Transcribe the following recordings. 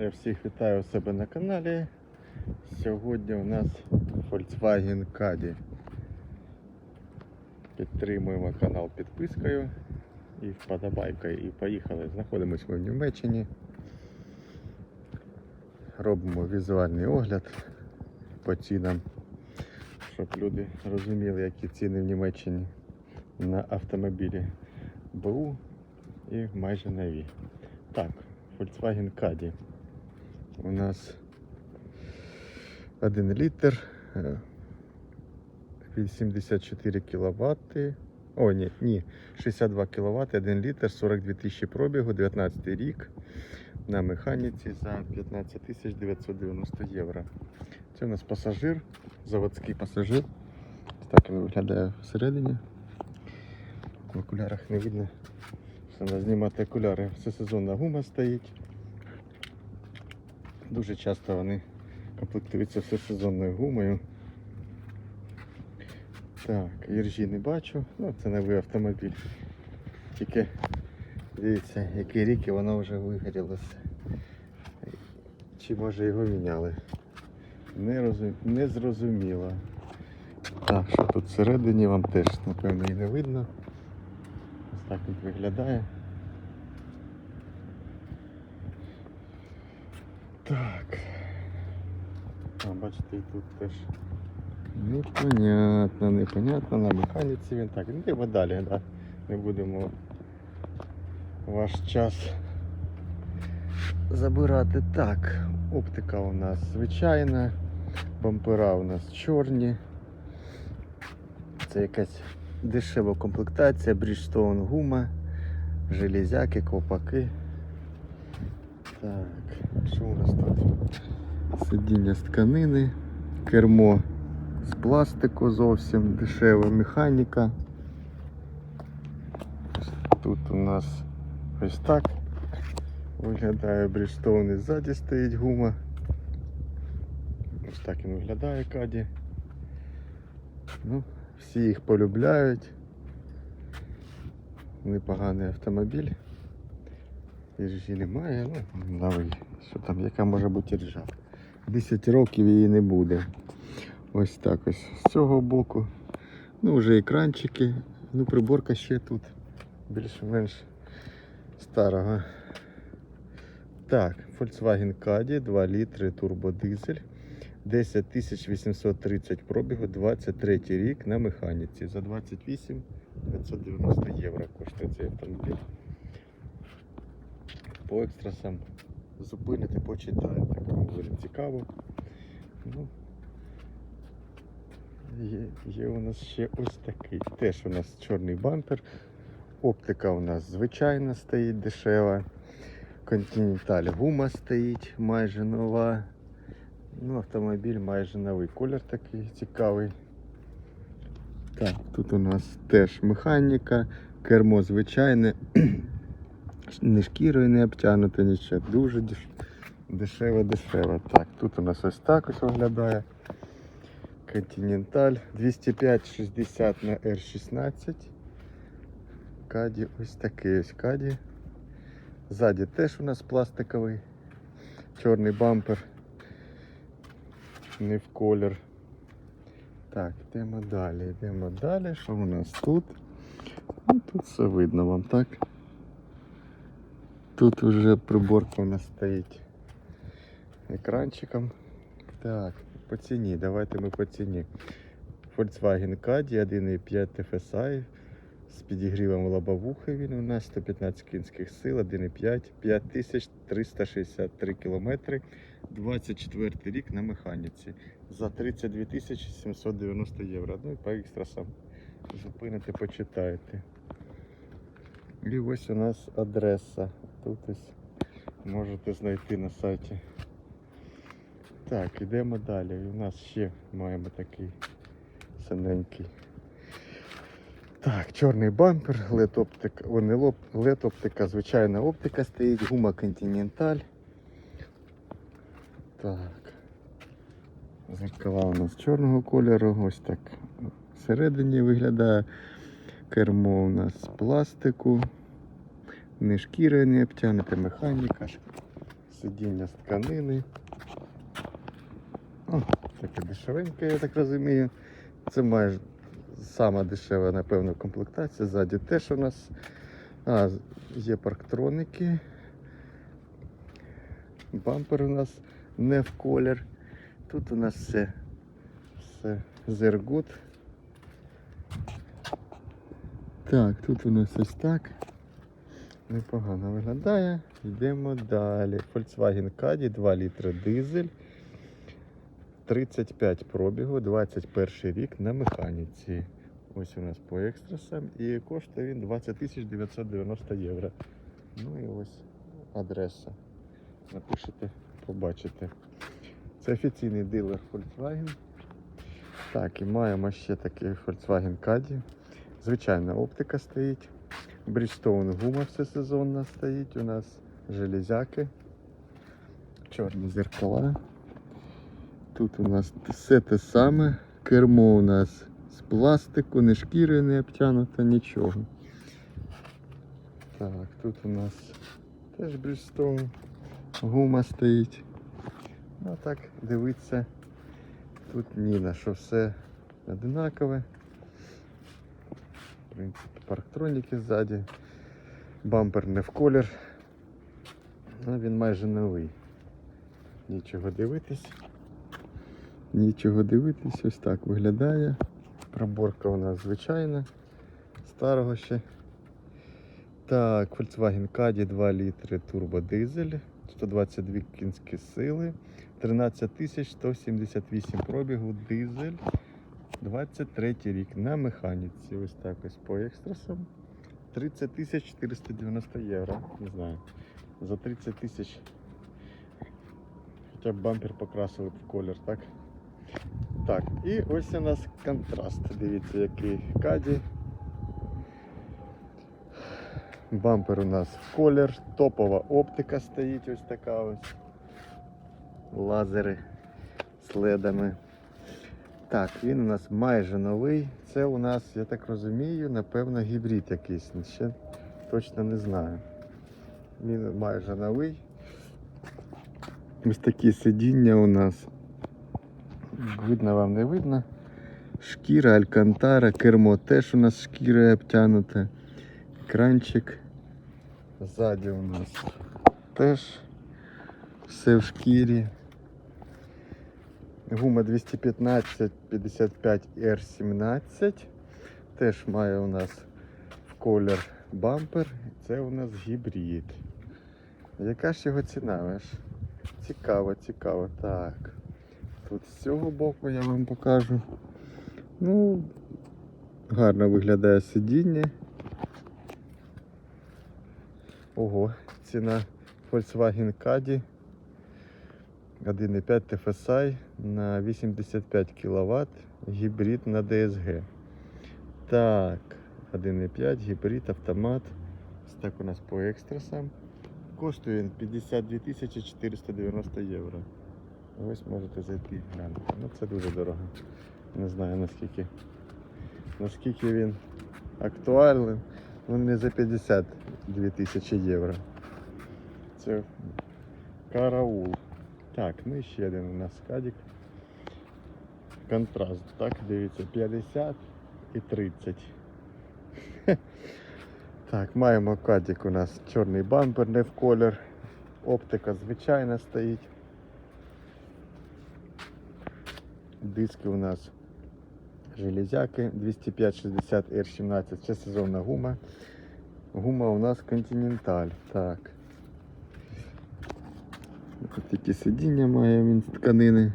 Я всіх вітаю у себе на каналі. Сьогодні у нас Volkswagen Caddy. Підтримуємо канал підпискою і вподобайкою. І поїхали. Знаходимося ми в Німеччині. Робимо візуальний огляд по цінам, щоб люди розуміли, які ціни в Німеччині на автомобілі БУ і майже нові. Так, Volkswagen Caddy. У нас 1 літр, е, 84 кВт. О, ні, ні, 62 кВт, 1 літр, 42 тисячі пробігу, 19 рік. На механіці за 15 тисяч 990 євро. Це у нас пасажир, заводський пасажир. Так він виглядає всередині. В окулярах не видно. Треба знімати окуляри. Всесезонна гума стоїть. Дуже часто вони комплектуються всесезонною гумою. Так, іржі не бачу. Ну, це новий автомобіль. Тільки дивіться, який рік і воно вже вигорілося. Чи може його міняли? Не, розум... не зрозуміло. Так, що тут всередині вам теж, напевно, і не видно. Ось так він виглядає. Так. А, бачите, і тут теж непонятно, непонятно. На механіці він так. Йдемо далі, да. Не будемо ваш час забирати. Так, оптика у нас звичайна, бампера у нас чорні. Це якась дешева комплектація, Bridgestone гума, железяки, ковпаки. Так, що у нас тут? Сидіння з тканини, кермо з пластику зовсім дешева механіка. Тут у нас ось так виглядає Bridgestone і ззаді стоїть гума. Ось так він виглядає каді. Ну, всі їх полюбляють. Непоганий автомобіль. Іржі немає, ну, новий. Що там, яка може бути іржа? 10 років її не буде. Ось так ось з цього боку. Ну, вже екранчики. Ну, приборка ще тут. Більш-менш старого. Так, Volkswagen Caddy, 2 літри турбодизель. 10 830 пробігу, 23 рік на механіці. За 28 990 євро коштує цей автомобіль. По екстрасам зупините, почитайте, кому буде цікаво. Ну, є, є у нас ще ось такий. Теж у нас чорний бампер. Оптика у нас звичайна стоїть дешева. Континенталь гума стоїть майже нова. Ну, автомобіль майже новий. Колір такий цікавий. Так, тут у нас теж механіка, кермо звичайне, не шкірою не обтягнуто нічого. Дуже дешево, дешево. Так, тут у нас ось так ось виглядає. Континенталь 205-60 на R16. Каді ось такий ось каді. Ззаді теж у нас пластиковий. Чорний бампер. Не в колір. Так, йдемо далі, йдемо далі. Що у нас тут? Ну, тут все видно вам, так? Тут вже приборка у нас стоїть екранчиком. Так, по ціні, давайте ми по ціні. Volkswagen Caddy 1.5 TFSI з підігрівом лобовухи він у нас 115 кінських сил, 1.5, 5363 кілометри, 24 рік на механіці за 32 тисячі 790 євро. Ну і по екстрасам зупините, почитаєте. І ось у нас адреса. Тут ось можете знайти на сайті. Так, ідемо далі. У нас ще маємо такий синенький. Так, чорний бампер, LED оптика, о, не лоб, LED оптика, звичайна оптика стоїть, гума Continental. Так. Зеркала у нас чорного кольору, ось так всередині виглядає. Кермо у нас з пластику, не шкіра не обтягнута, механіка. сидіння з тканини. О, таке дешевеньке, я так розумію. Це майже сама дешева, напевно, комплектація. Ззаді теж у нас а, є парктроники. Бампер у нас не в колір. Тут у нас все, все зергут. Так, тут у нас ось так. Непогано виглядає. Йдемо далі. Volkswagen Caddy 2 літри дизель. 35 пробігу, 21 рік на механіці. Ось у нас по екстрасам. І коштує він 20 990 євро. Ну і ось адреса. Напишете, побачите. Це офіційний дилер Volkswagen. Так, і маємо ще такий Volkswagen Caddy. Звичайна оптика стоїть. Bridgestone гума всесезонна стоїть. У нас железяки. Чорні зеркала. Тут у нас все те саме. Кермо у нас з пластику, не шкіри не обтянуто, нічого. Так, тут у нас теж Bridgestone. Гума стоїть. Ну так, дивиться. Тут ні на що все одинакове. В принципі, парктроніки ззаді. Бампер не в колір. Ну, він майже новий. Нічого дивитись. Нічого дивитись, ось так виглядає. Проборка у нас звичайна, старого ще. Так, Volkswagen Caddy 2 літри турбодизель, 122 кінські сили, 13 178 пробігу, дизель, 23 рік на механіці. Ось так ось по екстрасам. 30 490 євро. Не знаю. За 30 тисяч хоча б бампер покрасили в колір, так? Так, і ось у нас контраст. Дивіться, який каді. Бампер у нас в колір, топова оптика стоїть ось така ось. Лазери з ледами. Так, він у нас майже новий. Це у нас, я так розумію, напевно, гібрид якийсь. Ще точно не знаю. Він майже новий. Ось такі сидіння у нас. Видно вам не видно. Шкіра, алькантара, кермо теж у нас шкіра обтянута. Екранчик. Ззаді у нас теж все в шкірі. Гума 215 55 R17. Теж має у нас в колір бампер. Це у нас гібрид. Яка ж його ціна? Цікаво, цікаво. Так. Тут з цього боку я вам покажу. Ну, гарно виглядає сидіння. Ого, ціна Volkswagen Caddy 1,5 TFSI на 85 кВт, гібрид на DSG. Так, 1,5 гібрид, автомат. Так у нас по екстрасам. Коштує він 52 490 євро. Ось можете зайти глянути. Ну це дуже дорого. Не знаю наскільки наскільки він актуальний. Ну не за 52 тисячі євро. Це караул. Так, ну і ще один у нас кадік. Контраст, так, дивіться, 50 і 30. Так, маємо кадік у нас чорний бампер, не в колір. Оптика звичайна стоїть. Диски у нас железяки 205-60 R17. Це сезонна гума. Гума у нас Continental. Так. Ось такі сидіння має він з тканини.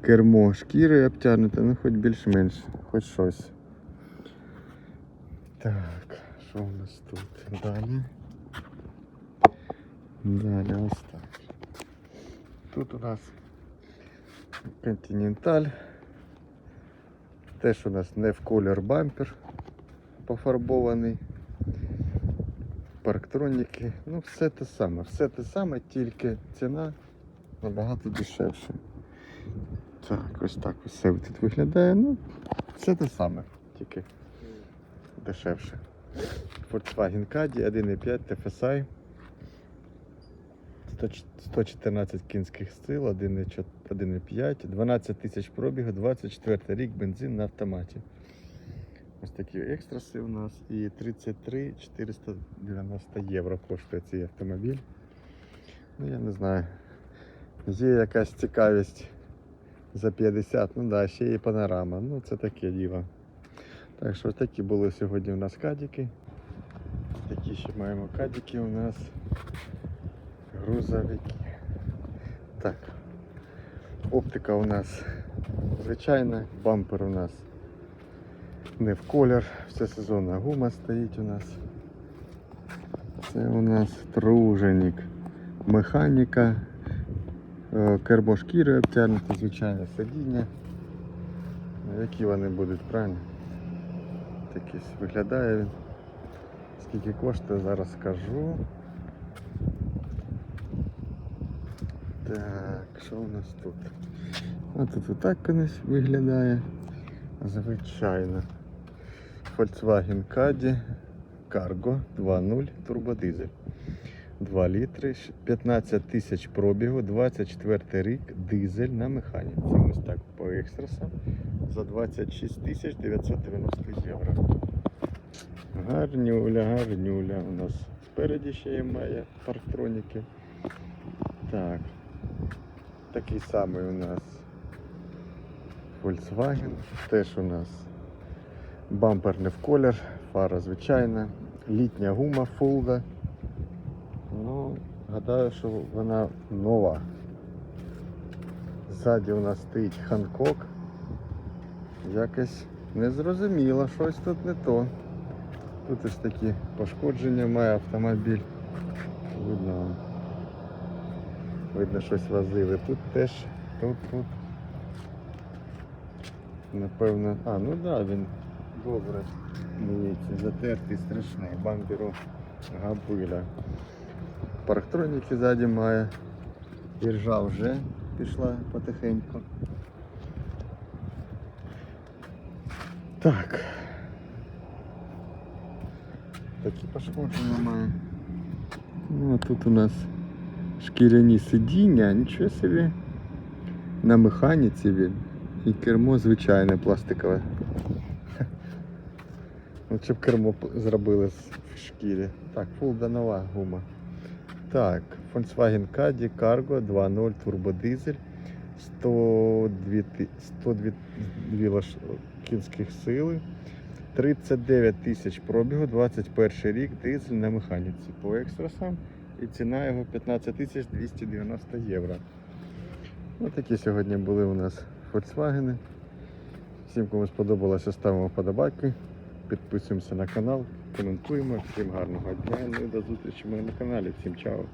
Кермо шкіри обтягнуте, ну хоч більш-менш, хоч щось. Так, що у нас тут? Далі. Далі ось так. Тут у нас Continental. Теж у нас не в колір бампер пофарбований. Парктроніки. Ну, все те саме. Все те саме, тільки ціна набагато дешевша. Так, ось так все тут виглядає. Ну, все те саме, тільки дешевше. Volkswagen Caddy 1.5 TFSI 114 кінських сил, 1,5, 12 тисяч пробігу, 24 рік, бензин на автоматі. Ось такі екстраси у нас. І 33 490 євро коштує цей автомобіль. Ну я не знаю. Є якась цікавість за 50, ну да, ще є панорама. Ну це таке діло. Так що ось такі були сьогодні у нас кадики. Такі ще маємо кадики у нас. Грузовики. Так. Оптика у нас звичайна, бампер у нас не в колір, все сезонна гума стоїть у нас. Це у нас труженик. Механіка, е, кермошкіри обтягнуті, звичайне сидіння. Ну, Які вони будуть, правильно? Такий виглядає він. Скільки коштує, зараз скажу. Так, що у нас тут? А тут отак виглядає. Звичайно. Volkswagen Caddy Cargo 2.0 турбодизель. 2 літри, 15 тисяч пробігу, 24 рік, дизель на механіці. Ось так по екстрасам за 26 тисяч 990 євро. Гарнюля, гарнюля. У нас спереді ще є має парктроніки. Так. Такий самий у нас Volkswagen. Теж у нас бампер не в колір, фара звичайна, літня гума фулга. Ну, гадаю, що вона нова. Ззаді у нас стоїть Ханкок. Якось незрозуміло, щось тут не то. Тут ось такі пошкодження має автомобіль. Видно. Видно, щось возили. Тут теж, тут, тут. Напевно. А, ну так, да, він добре. Дивіться, затертий страшний. Бамперу габиля. Парктроніки ззаді має. Іржа вже пішла потихеньку. Так. Такі пошкодження має. Ну, а тут у нас шкіряні сидіння, нічого собі. На механіці він. І кермо звичайне пластикове. От щоб кермо зробили в шкірі. Так, фулда нова гума. Так, Volkswagen Caddy Cargo 2.0 турбодизель. 102, 102 кінських сили. 39 тисяч пробігу, 21 рік, дизель на механіці по екстрасам. І ціна його 15 290 євро. Ось такі сьогодні були у нас Volkswagen. Всім, кому сподобалося, ставимо вподобайки, підписуємося на канал, коментуємо. Всім гарного дня. Ну і до зустрічі на каналі. Всім чао!